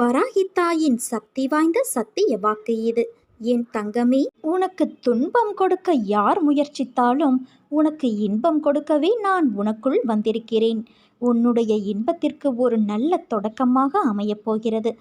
வராகித்தாயின் சக்தி வாய்ந்த சத்திய வாக்கு இது. என் தங்கமே உனக்கு துன்பம் கொடுக்க யார் முயற்சித்தாலும் உனக்கு இன்பம் கொடுக்கவே நான் உனக்குள் வந்திருக்கிறேன். உன்னுடைய இன்பத்திற்கு ஒரு நல்ல தொடக்கமாக அமையப் போகிறது.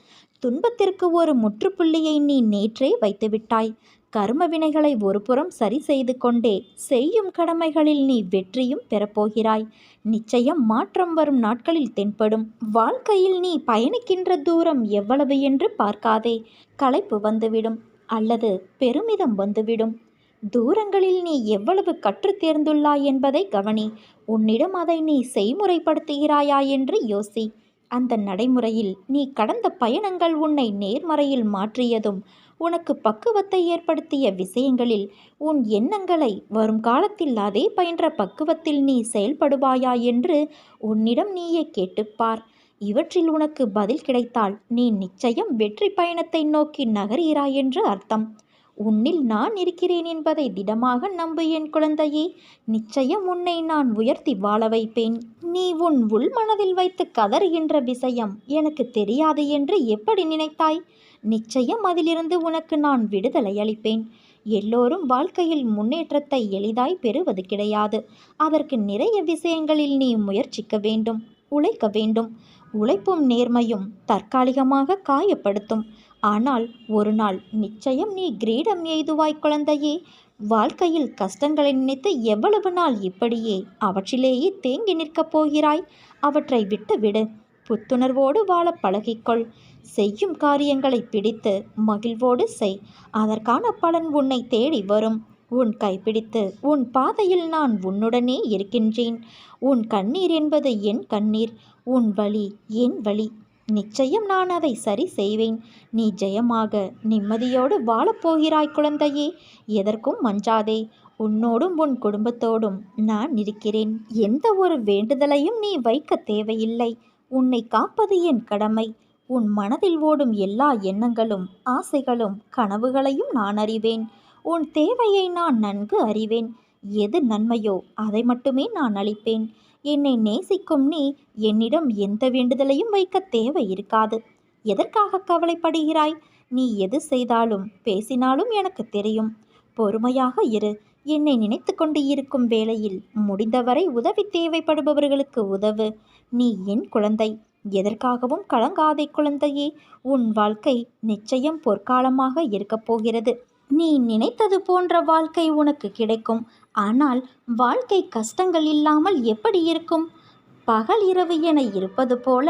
துன்பத்திற்கு ஒரு முற்றுப்புள்ளியை நீ நேற்றே வைத்துவிட்டாய். கர்ம வினைகளை ஒருபுறம் சரி செய்து கொண்டே செய்யும் கடமைகளில் நீ வெற்றியும் பெறப்போகிறாய். நிச்சயம் மாற்றம் வரும் நாட்களில் தென்படும். வாழ்க்கையில் நீ பயணிக்கின்ற தூரம் எவ்வளவு என்று பார்க்காதே. களைப்பு வந்துவிடும் அல்லது பெருமிதம் வந்துவிடும். தூரங்களில் நீ எவ்வளவு கற்று தேர்ந்துள்ளாய் என்பதை கவனி. உன்னிடம் அதை நீ செய்முறைப்படுத்துகிறாயா என்று யோசி. அந்த நடைமுறையில் நீ கடந்த பயணங்கள் உன்னை நேர்மறையில் மாற்றியதும் உனக்கு பக்குவத்தை ஏற்படுத்திய விஷயங்களில் உன் எண்ணங்களை வரும் காலத்தில் அதே பயின்ற பக்குவத்தில் நீ செயல்படுவாயா என்று உன்னிடம் நீயே கேட்டுப்பார். இவற்றில் உனக்கு பதில் கிடைத்தால் நீ நிச்சயம் வெற்றி பயணத்தை நோக்கி நகர்கிறாய் என்று அர்த்தம். உன்னில் நான் இருக்கிறேன் என்பதை திடமாக நம்பு என் குழந்தையே. நிச்சயம் உன்னை நான் உயர்த்தி வாழ வைப்பேன். நீ உன் உள் மனதில் வைத்து கதறுகின்ற விஷயம் எனக்கு தெரியாது என்று எப்படி நினைத்தாய்? நிச்சயம் அதிலிருந்து உனக்கு நான் விடுதலை அளிப்பேன். எல்லோரும் வாழ்க்கையில் முன்னேற்றத்தை எளிதாய் பெறுவது கிடையாது. அதற்கு நிறைய விஷயங்களில் நீ முயற்சிக்க வேண்டும் உழைக்க வேண்டும். உழைப்பும் நேர்மையும் தற்காலிகமாக காயப்படுத்தும். ஆனால் ஒரு நாள் நிச்சயம் நீ கிரீடம் எய்துவாய் குழந்தையே. வாழ்க்கையில் கஷ்டங்களை நினைத்து எவ்வளவு நாள் இப்படியே அவற்றிலேயே தேங்கி நிற்கப் போகிறாய்? அவற்றை விட்டுவிடு. புத்துணர்வோடு வாழ பழகிக்கொள். செய்யும் காரியங்களை பிடித்து மகிழ்வோடு செய். அதற்கான பலன் உன்னை தேடி வரும். உன் கைப்பிடித்து உன் பாதையில் நான் உன்னுடனே இருக்கின்றேன். உன் கண்ணீர் என்பது என் கண்ணீர். உன் வழி என் வழி. நிச்சயம் நான் அதை சரி செய்வேன். நீ ஜெயமாக நிம்மதியோடு வாழப்போகிறாய் குழந்தையே. எதற்கும் மஞ்சாதே. உன்னோடும் உன் குடும்பத்தோடும் நான் இருக்கிறேன். எந்த ஒரு வேண்டுதலையும் நீ வைக்க தேவையில்லை. உன்னை காப்பது என் கடமை. உன் மனதில் ஓடும் எல்லா எண்ணங்களும் ஆசைகளும் கனவுகளையும் நான் அறிவேன். உன் தேவையை நான் நன்கு அறிவேன். எது நன்மையோ அதை மட்டுமே நான் அளிப்பேன். என்னை நேசிக்கும் நீ என்னிடம் எந்த வேண்டுதலையும் வைக்க தேவை இருக்காது. எதற்காக கவலைப்படுகிறாய்? நீ எது செய்தாலும் பேசினாலும் எனக்கு தெரியும். பொறுமையாக இரு. என்னை நினைத்து கொண்டு இருக்கும் வேளையில் முடிந்தவரை உதவி தேவைப்படுபவர்களுக்கு உதவு. நீ என் குழந்தை. எதற்காகவும் கலங்காதை குழந்தையே. உன் வாழ்க்கை நிச்சயம் பொற்காலமாக இருக்கப் போகிறது. நீ நினைத்தது போன்ற வாழ்க்கை உனக்கு கிடைக்கும். ஆனால் வாழ்க்கை கஷ்டங்கள் இல்லாமல் எப்படி இருக்கும்? பகல் இரவு என இருப்பது போல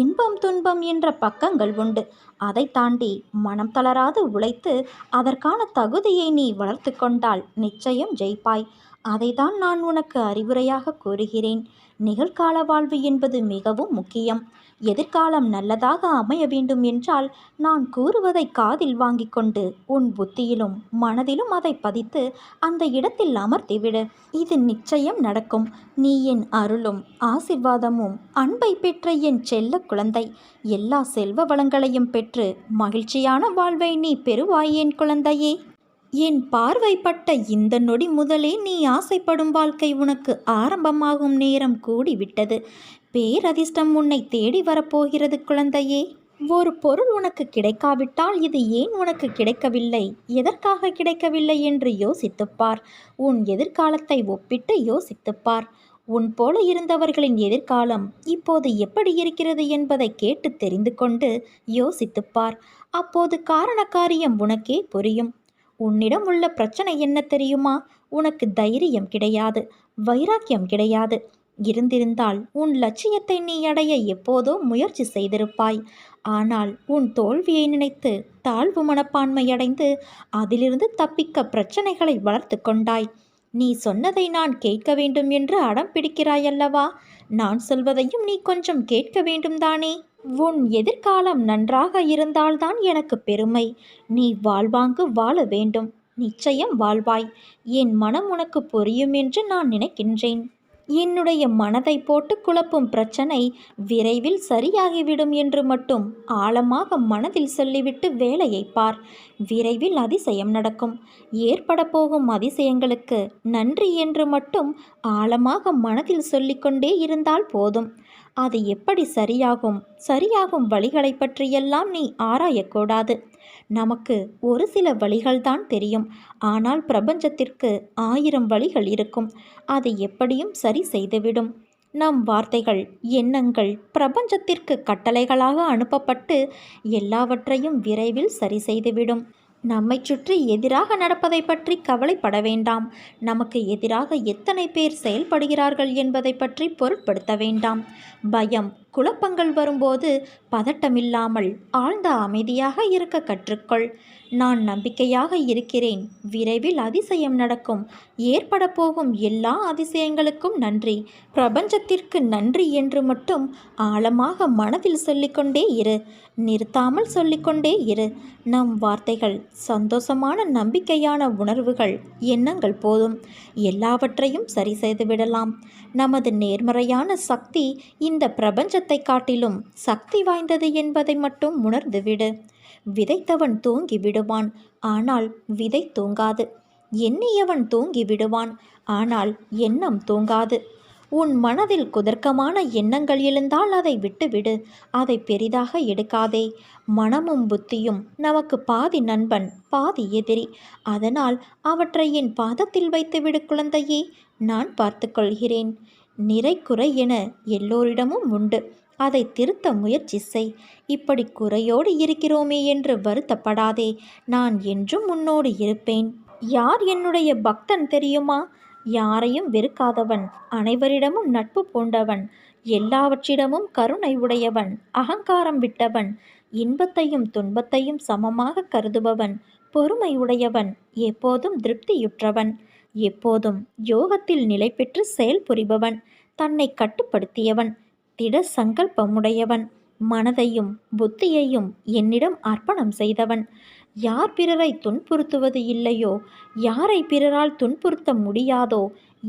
இன்பம் துன்பம் என்ற பக்கங்கள் உண்டு. அதை தாண்டி மனம் தளராது உழைத்து அதற்கான தகுதியை நீ வளர்த்து கொண்டால் நிச்சயம் ஜெயிப்பாய். அதைதான் நான் உனக்கு அறிவுரையாக கூறுகிறேன். நிகழ்கால வாழ்வு என்பது மிகவும் முக்கியம். எதிர்காலம் நல்லதாக அமைய வேண்டும் என்றால் நான் கூறுவதை காதில் வாங்கி கொண்டு உன் புத்தியிலும் மனதிலும் அதை பதித்து அந்த இடத்தில் அமர்த்திவிடு. இது நிச்சயம் நடக்கும். நீ என் அருளும் ஆசிர்வாதமும் அன்பை பெற்ற என் செல்ல குழந்தை. எல்லா செல்வ வளங்களையும் பெற்று மகிழ்ச்சியான வாழ்வை நீ பெறுவாய் என் குழந்தையே. என் பார்வைப்பட்ட இந்த நொடி முதலே நீ ஆசைப்படும் வாழ்க்கை உனக்கு ஆரம்பமாகும் நேரம் கூடிவிட்டது. பேரதிர்ஷ்டம் உன்னை தேடி வரப்போகிறது குழந்தையே. ஒரு பொருள் உனக்கு கிடைக்காவிட்டால் இது ஏன் உனக்கு கிடைக்கவில்லை? எதற்காக கிடைக்கவில்லை என்று யோசித்துப்பார் உன் எதிர்காலத்தை ஒப்பிட்டு யோசித்துப்பார் உன் போல இருந்தவர்களின் எதிர்காலம் இப்போது எப்படி இருக்கிறது என்பதை கேட்டு தெரிந்து கொண்டு யோசித்துப்பார் அப்போது காரண காரியம் உனக்கே புரியும். உன்னிடம் உள்ள பிரச்சனை என்ன தெரியுமா? உனக்கு தைரியம் கிடையாது வைராக்கியம் கிடையாது. இருந்திருந்தால் உன் லட்சியத்தை நீ அடைய எப்போதோ முயற்சி செய்திருப்பாய். ஆனால் உன் தோல்வியை நினைத்து தாழ்வு மனப்பான்மை அடைந்து அதிலிருந்து தப்பிக்க பிரச்சனைகளை வளர்த்து கொண்டாய். நீ சொன்னதை நான் கேட்க வேண்டும் என்று அடம் பிடிக்கிறாயல்லவா நான் சொல்வதையும் நீ கொஞ்சம் கேட்க வேண்டும் தானே? உன் எதிர்காலம் நன்றாக இருந்தால்தான் எனக்கு பெருமை. நீ வாழ்வாங்கு வாழ வேண்டும். நிச்சயம் வாழ்வாய். என் மனம் உனக்கு புரியும் என்று நான் நினைக்கின்றேன். என்னுடைய மனதை போட்டு குழப்பும் பிரச்சனை விரைவில் சரியாகிவிடும் என்று மட்டும் ஆழமாக மனதில் சொல்லிவிட்டு வேலையை பார். விரைவில் அதிசயம் நடக்கும். ஏற்பட போகும் அதிசயங்களுக்கு நன்றி என்று மட்டும் ஆழமாக மனதில் சொல்லிக்கொண்டே இருந்தால் போதும். அது எப்படி சரியாகும்? சரியாகும் வழிகளை பற்றியெல்லாம் நீ ஆராயக்கூடாது. நமக்கு ஒரு சில வழிகள்தான் தெரியும். ஆனால் பிரபஞ்சத்திற்கு ஆயிரம் வழிகள் இருக்கும். அது எப்படியும் சரி சரி செய்துவிடும். நம் வார்த்தைகள் எண்ணங்கள் பிரபஞ்சத்திற்கு கட்டளைகளாக அனுப்பப்பட்டு எல்லாவற்றையும் விரைவில் சரி செய்துவிடும். நம்மை சுற்றி எதிராக நடப்பதை பற்றி கவலைப்பட வேண்டாம். நமக்கு எதிராக எத்தனை பேர் செயல்படுகிறார்கள் என்பதை பற்றி பொருட்படுத்த வேண்டாம். பயம் குழப்பங்கள் வரும்போது பதட்டமில்லாமல் ஆழ்ந்த அமைதியாக இருக்க கற்றுக்கொள். நான் நம்பிக்கையாக இருக்கிறேன். விரைவில் அதிசயம் நடக்கும். ஏற்பட போகும் எல்லா அதிசயங்களுக்கும் நன்றி. பிரபஞ்சத்திற்கு நன்றி என்று மட்டும் ஆழமாக மனதில் சொல்லிக்கொண்டே இரு. நிறுத்தாமல் சொல்லிக்கொண்டே இரு. நம் வார்த்தைகள் சந்தோஷமான நம்பிக்கையான உணர்வுகள் எண்ணங்கள் போதும். எல்லாவற்றையும் சரி செய்து விடலாம். நமது நேர்மறையான சக்தி இந்த பிரபஞ்ச பிரபஞ்சத்தை காட்டிலும் சக்தி வாய்ந்தது என்பதை மட்டும் உணர்ந்துவிடு விதைத்தவன் தூங்கி விடுவான் ஆனால் விதை தூங்காது. எண்ணியவன் தூங்கி விடுவான் ஆனால் எண்ணம் தூங்காது. உன் மனதில் குதர்க்கமான எண்ணங்கள் எழுந்தால் அதை விட்டுவிடு அதை பெரிதாக எடுக்காதே. மனமும் புத்தியும் நமக்கு பாதி நண்பன் பாதி எதிரி. அதனால் அவற்றை என் பாதத்தில் வைத்துவிடு குழந்தையே நான் பார்த்துக்கொள்கிறேன் நிறை குறை என எல்லோரிடமும் உண்டு. அதை திருத்த முயற்சி செய். இப்படி குறையோடு இருக்கிறோமே என்று வருத்தப்படாதே. நான் என்றும் உன்னோடு இருப்பேன். யார் என்னுடைய பக்தன் தெரியுமா? யாரையும் வெறுக்காதவன். அனைவரிடமும் நட்பு பூண்டவன். எல்லாவற்றிடமும் கருணை உடையவன். அகங்காரம் விட்டவன். இன்பத்தையும் துன்பத்தையும் சமமாக கருதுபவன். பொறுமை உடையவன். எப்போதும் திருப்தியுற்றவன். எப்போதும் யோகத்தில் நிலை பெற்று செயல் புரிபவன் தன்னை கட்டுப்படுத்தியவன் திட சங்கல்பமுடையவன் மனதையும் புத்தியையும் என்னிடம் அர்ப்பணம் செய்தவன். யார் பிறரை துன்புறுத்துவது இல்லையோ யாரை பிறரால் துன்புறுத்த முடியாதோ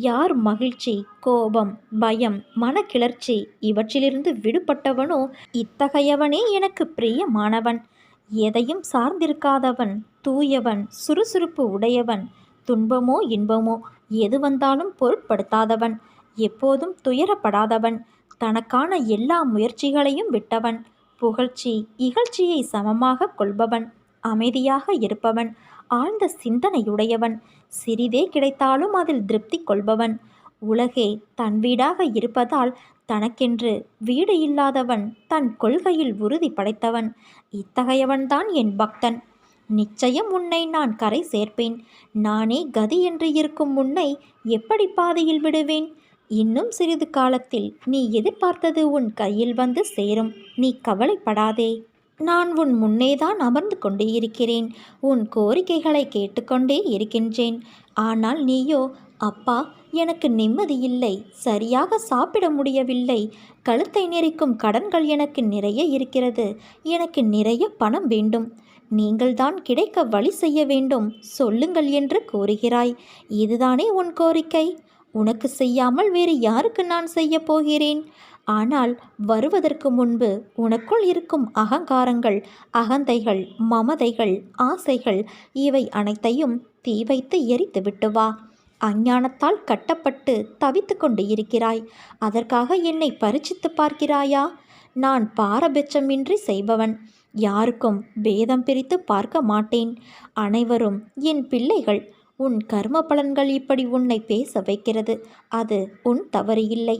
யார் மகிழ்ச்சி கோபம் பயம் மனக்கிளர்ச்சி இவற்றிலிருந்து விடுபட்டவனோ இத்தகையவனே எனக்கு பிரியமானவன். எதையும் சார்ந்திருக்காதவன் தூயவன் சுறுசுறுப்பு உடையவன் துன்பமோ இன்பமோ எது வந்தாலும் பொருட்படுத்தாதவன். எப்போதும் துயரப்படாதவன். தனக்கான எல்லா முயற்சிகளையும் விட்டவன். புகழ்ச்சி இகழ்ச்சியை சமமாக கொள்பவன். அமைதியாக இருப்பவன். ஆழ்ந்த சிந்தனையுடையவன். சிறிதே கிடைத்தாலும் அதில் திருப்தி கொள்பவன். உலகே தன் வீடாக இருப்பதால் தனக்கென்று வீடு இல்லாதவன் தன் கொள்கையில் உறுதி படைத்தவன். இத்தகையவன்தான் என் பக்தன். நிச்சயம் உன்னை நான் கரை சேர்ப்பேன். நானே கதி என்று இருக்கும் உன்னை எப்படி பாதையில் விடுவேன்? இன்னும் சிறிது காலத்தில் நீ எதிர்பார்த்தது உன் கையில் வந்து சேரும். நீ கவலைப்படாதே. நான் உன் முன்னேதான் அமர்ந்து கொண்டே இருக்கிறேன். உன் கோரிக்கைகளை கேட்டுக்கொண்டே இருக்கின்றேன். ஆனால் நீயோ அப்பா எனக்கு நிம்மதி இல்லை. சரியாக சாப்பிட முடியவில்லை. கழுத்தை நெரிக்கும் கடன்கள் எனக்கு நிறைய இருக்கிறது. எனக்கு நிறைய பணம் வேண்டும். நீங்கள்தான் கிடைக்க வழி செய்ய வேண்டும். சொல்லுங்கள் என்று கூறுகிறாய். இதுதானே உன் கோரிக்கை? உனக்கு செய்யாமல் வேறு யாருக்கு நான் செய்ய போகிறேன்? ஆனால் வருவதற்கு முன்பு உனக்குள் இருக்கும் அகங்காரங்கள் அகந்தைகள் மமதைகள் ஆசைகள் இவை அனைத்தையும் தீ வைத்து எரித்து விட்டு வா. அஞ்ஞானத்தால் கட்டப்பட்டு தவித்து கொண்டு இருக்கிறாய். அதற்காக என்னை பரிச்சித்து பார்க்கிறாயா? நான் பாரபட்சமின்றி செய்பவன். யாருக்கும் பேதம் பிரித்து பார்க்க மாட்டேன். அனைவரும் என் பிள்ளைகள் உன் கர்ம பலன்கள் இப்படி உன்னை பேச வைக்கிறது. அது உன் தவறு இல்லை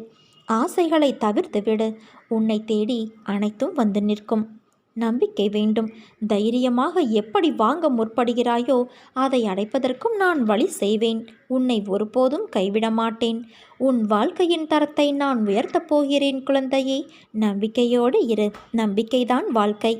ஆசைகளை தவிர்த்து விடு. உன்னை தேடி அனைத்தும் வந்து நிற்கும். நம்பிக்கை வேண்டும். தைரியமாக எப்படி வாங்க முற்படுகிறாயோ அதை அடைப்பதற்கும் நான் வழி செய்வேன். உன்னை ஒருபோதும் கைவிட மாட்டேன். உன் வாழ்க்கையின் தரத்தை நான் உயர்த்தப் போகிறேன் குழந்தையே. நம்பிக்கையோடு இரு. நம்பிக்கைதான் வாழ்க்கை.